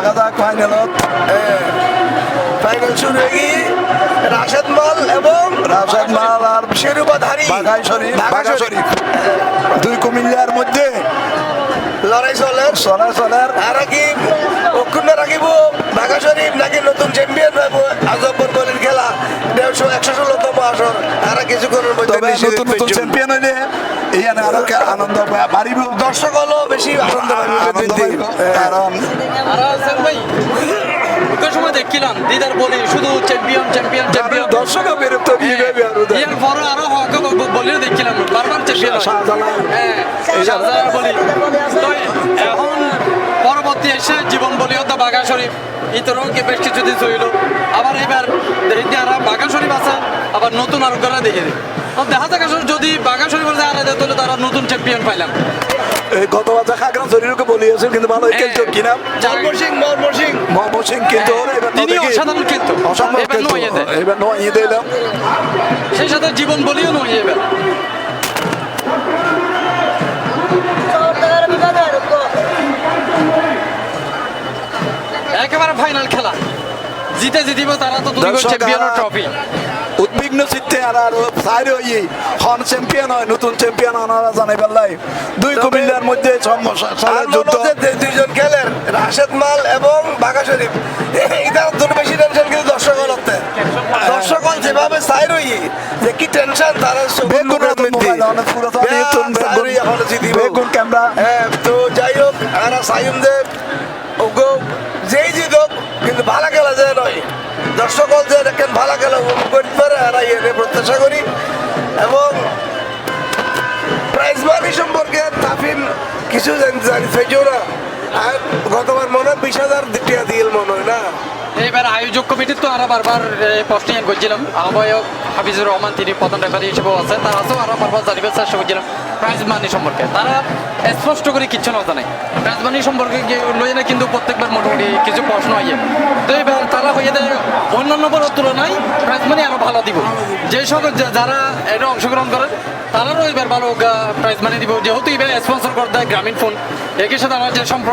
দেখা যাক ফাইনালত ফাইনাল শুরু হয়ে গিয়ে রাশেদ মাল এবং রাশেদ মাল আর শিরুপাধারী বাঘাই শরীফ বাঘা শরীফ। দুই কুমিল্লার মধ্যে লড়াই চলে। চলে চলার। আর কি অক্ষুণ্ণ রাখিব। ঢাকা শরীফ নাকি নতুন চ্যাম্পিয়ন হইব? আজব্বর বলেন খেলা। দেড়শো একশো ষোলো তম আসর। আর কিছু করার মধ্যে নতুন চ্যাম্পিয়ন হইলে আরও আনন্দ বাড়িব দর্শক হলো বেশি আনন্দ কারণ আর হাসান ভাই ওই সময় দেখছিলাম দিদার বলি শুধু চ্যাম্পিয়ন চ্যাম্পিয়ন চ্যাম্পিয়ন দর্শকও বিরক্ত দিয়ে যাবে আর ওদের। ইয়ার পরে আরও হক বলিও দেখছিলাম বারবার চ্যাম্পিয়ন হ্যাঁ। শাহজালাল। বলি। তো এখন পরবর্তী এসে জীবন বলিও তো বাঘা শরীফ। ইতরও কি বেশ কিছুদিন চলিল। আবার এবার দেখি আর বাঘা শরীফ আছে আবার নতুন আরও দেখে দিই। দেখা যাক আসলে যদি বাঘা যায় তাহলে তারা নতুন চ্যাম্পিয়ন পাইলাম। গত বছর খাগড়া শরীরকে বলিয়েছেন কিন্তু ভালো খেলছো কিনা? মনমোহন সিং মনমোহন সিং। মোহাম্মদ সিং কিন্তু তিনি অসাধারণ খেলতো অসম্ভব খেলতো এবার নয় দিলাম সেই সাথে জীবন বলিও নয় এবার। একেবারে ফাইনাল খেলা। জিতে জিতিব তারা তো দুই দর্শক ট্রফি উদ্বিগ্ন চিত্তে আর আর সাইরে হই হন চ্যাম্পিয়ন হয় নতুন চ্যাম্পিয়ন আনারা জানাই পেলাই দুই কুমিল্লার মধ্যে সালের যুদ্ধ। দুইজন খেলেন রাশেদ মাল এবং বাঘা শরীফ এটা তোর বেশি টেনশন কিন্তু দর্শক হলতে দর্শক হল যেভাবে সাই রই যে কি টেনশন তারা বেগুন বেগুন ক্যামেরা প্রাইজ সম্পর্কে তাফিন কিছু জানি আর গতবার মনে বিশ হাজার দিল মনে হয় না? আয়োজক কমিটির তো আরও বারবার প্রশ্ন করছিলাম আহ্বায়ক হাফিজুর রহমান, তিনি প্রধান রেফারি হিসেবেও আছে। তার কাছেও আরও বারবার জানিবার চেষ্টা করছিলাম প্রাইজ মানি সম্পর্কে। তারা স্পষ্ট করে কিচ্ছু না জানে। প্রাইজ মানি সম্পর্কে লইয়ে না, কিন্তু প্রত্যেকবার মোটামুটি কিছু প্রশ্ন হয় তো এবার তারা হয়ে দেয় অন্যান্য তুলনায় প্রাইজ মানি আরও ভালো দিব। যে সকল যারা এটা অংশগ্রহণ করেন তারাও এবার ভালো প্রাইজ মানি দিব। যেহেতু এবার স্পন্সর করে দেয় গ্রামীণ ফোন একই সাথে আমার যে সম্পর্ক